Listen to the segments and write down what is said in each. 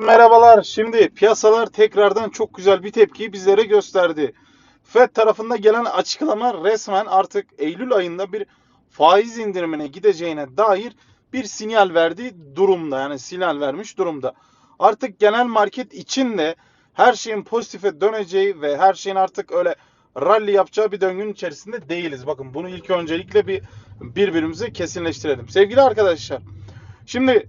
Merhabalar. Şimdi piyasalar tekrardan çok güzel bir tepkiyi bizlere gösterdi. Fed tarafında gelen açıklama resmen artık Eylül ayında bir faiz indirimine gideceğine dair bir sinyal verdiği durumda. Yani sinyal vermiş durumda. Artık genel market için de her şeyin pozitife döneceği ve her şeyin artık öyle rally yapacağı bir döngünün içerisinde değiliz. Bakın bunu ilk öncelikle bir birbirimize kesinleştirelim. Sevgili arkadaşlar. Şimdi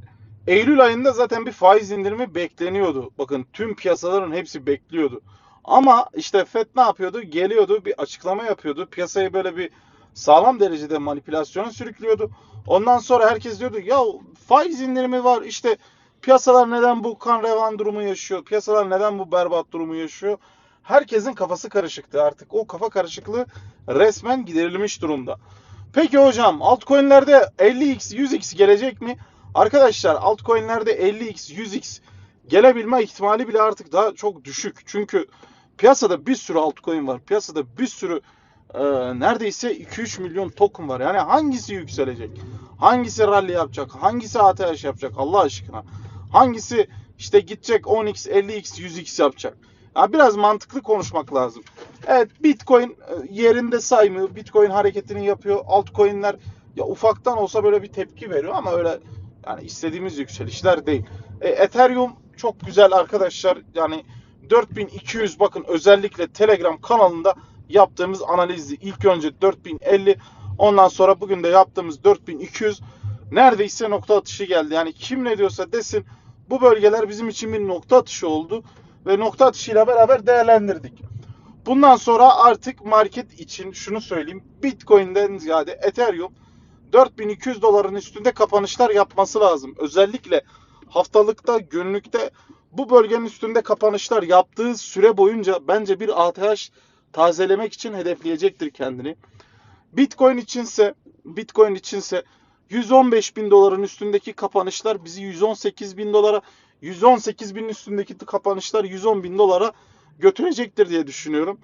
Eylül ayında zaten bir faiz indirimi bekleniyordu. Bakın tüm piyasaların hepsi bekliyordu. Ama işte FED ne yapıyordu? Geliyordu bir açıklama yapıyordu. Piyasayı böyle bir sağlam derecede manipülasyona sürüklüyordu. Ondan sonra herkes diyordu ya faiz indirimi var işte piyasalar neden bu kan revan durumu yaşıyor? Piyasalar neden bu berbat durumu yaşıyor? Herkesin kafası karışıktı artık. O kafa karışıklığı resmen giderilmiş durumda. Peki hocam altcoin'lerde 50x 100x gelecek mi? Arkadaşlar altcoin'lerde 50x 100x gelebilme ihtimali bile artık daha çok düşük. Çünkü piyasada bir sürü altcoin var. Piyasada bir sürü e, neredeyse 2-3 milyon token var. Yani hangisi yükselecek? Hangisi rally yapacak? Hangisi ATH yapacak Allah aşkına? Hangisi işte gidecek 10x, 50x, 100x yapacak? Ya biraz mantıklı konuşmak lazım. Evet Bitcoin e, yerinde saymıyor. Bitcoin hareketini yapıyor. Altcoin'ler ya ufaktan olsa böyle bir tepki veriyor ama öyle yani istediğimiz yükselişler değil. E, Ethereum çok güzel arkadaşlar. Yani 4200 bakın özellikle Telegram kanalında yaptığımız analizdi. İlk önce 4050 ondan sonra bugün de yaptığımız 4200 neredeyse nokta atışı geldi. Yani kim ne diyorsa desin bu bölgeler bizim için bir nokta atışı oldu ve nokta atışıyla beraber değerlendirdik. Bundan sonra artık market için şunu söyleyeyim. Bitcoin'den ziyade Ethereum 4200 doların üstünde kapanışlar yapması lazım. Özellikle haftalıkta, günlükte bu bölgenin üstünde kapanışlar yaptığı süre boyunca bence bir ATH tazelemek için hedefleyecektir kendini. Bitcoin içinse Bitcoin içinse 115 bin doların üstündeki kapanışlar bizi 118 bin dolara 118 bin üstündeki kapanışlar 110 bin dolara götürecektir diye düşünüyorum.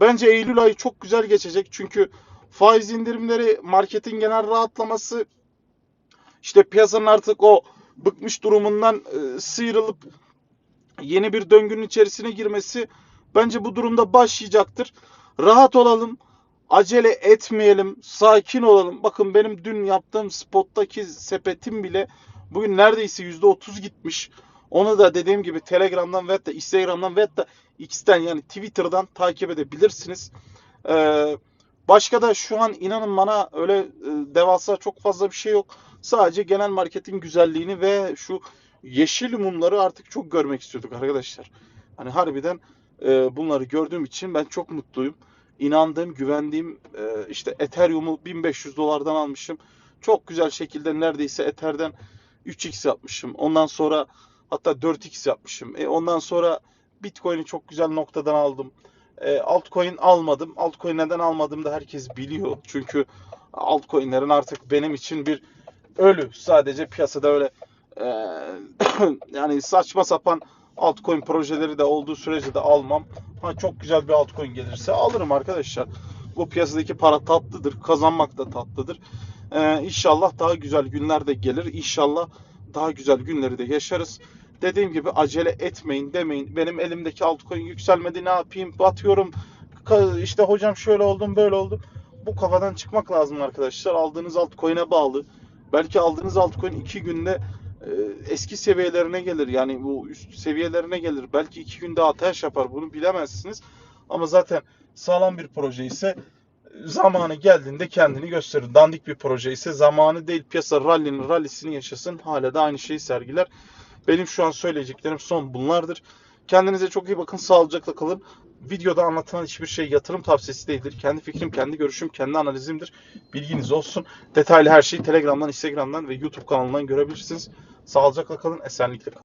Bence Eylül ayı çok güzel geçecek çünkü faiz indirimleri, marketin genel rahatlaması, işte piyasanın artık o bıkmış durumundan e, sıyrılıp yeni bir döngünün içerisine girmesi bence bu durumda başlayacaktır. Rahat olalım, acele etmeyelim, sakin olalım. Bakın benim dün yaptığım spottaki sepetim bile bugün neredeyse %30 gitmiş. Onu da dediğim gibi Telegram'dan ve da Instagram'dan ve da X'ten yani Twitter'dan takip edebilirsiniz. Ee, başka da şu an inanın bana öyle e, devasa çok fazla bir şey yok. Sadece genel marketin güzelliğini ve şu yeşil mumları artık çok görmek istiyorduk arkadaşlar. Hani harbiden e, bunları gördüğüm için ben çok mutluyum. İnandığım, güvendiğim e, işte Ethereum'u 1500 dolardan almışım. Çok güzel şekilde neredeyse Ether'den 3x yapmışım. Ondan sonra hatta 4x yapmışım. E, ondan sonra Bitcoin'i çok güzel noktadan aldım. E, altcoin almadım. Altcoin neden almadım da herkes biliyor. Çünkü altcoin'lerin artık benim için bir ölü. Sadece piyasada öyle e, yani saçma sapan altcoin projeleri de olduğu sürece de almam. Ha çok güzel bir altcoin gelirse alırım arkadaşlar. Bu piyasadaki para tatlıdır. Kazanmak da tatlıdır. Ee, inşallah daha güzel günler de gelir. İnşallah daha güzel günleri de yaşarız. Dediğim gibi acele etmeyin demeyin. Benim elimdeki altcoin yükselmedi ne yapayım batıyorum. İşte hocam şöyle oldum böyle oldu. Bu kafadan çıkmak lazım arkadaşlar. Aldığınız altcoin'e bağlı. Belki aldığınız altcoin 2 günde e, eski seviyelerine gelir. Yani bu üst seviyelerine gelir. Belki 2 günde ateş yapar. Bunu bilemezsiniz. Ama zaten sağlam bir proje ise zamanı geldiğinde kendini gösterir. Dandik bir proje ise zamanı değil piyasa rallinin rallisini yaşasın. Hala da aynı şeyi sergiler. Benim şu an söyleyeceklerim son bunlardır. Kendinize çok iyi bakın. Sağlıcakla kalın. Videoda anlatılan hiçbir şey yatırım tavsiyesi değildir. Kendi fikrim, kendi görüşüm, kendi analizimdir. Bilginiz olsun. Detaylı her şeyi Telegram'dan, Instagram'dan ve YouTube kanalından görebilirsiniz. Sağlıcakla kalın, esenlikle kalın.